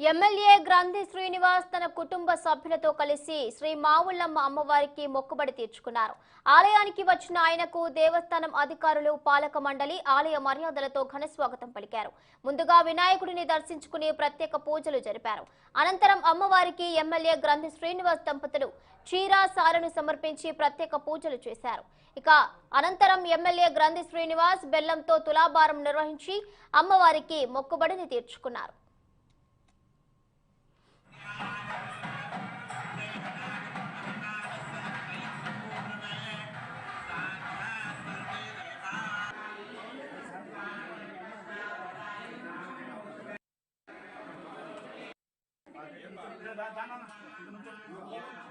MLA గ్రంథి శ్రీనివాస్ తన కుటుంబ సభ్యులతో కలిసి శ్రీ మావుళ్ళమ్మ అమ్మవారికి మొక్కుబడి తీర్చుకున్నారు. ఆలయానికి వచ్చిన ఆయనకు దేవస్థానం అధికారులు పాలక మండలి ఆలయ మర్యాదలతో ఘన స్వాగతం పలికారు. ముందుగా వినాయకుడిని దర్శించుకుని ప్రత్యేక పూజలు జరిపారు. అనంతరం అమ్మవారికి ఎమ్మెల్యే గ్రంథి శ్రీనివాస్ దంపతులు చీర సారను సమర్పించి ప్రత్యేక పూజలు చేశారు. ఇక అనంతరం ఎమ్మెల్యే గ్రంథి శ్రీనివాస్ బెల్లంతో తులాభారం నిర్వహించి అమ్మవారికి మొక్కుబడిని తీర్చుకున్నారు. 咱咱咱咱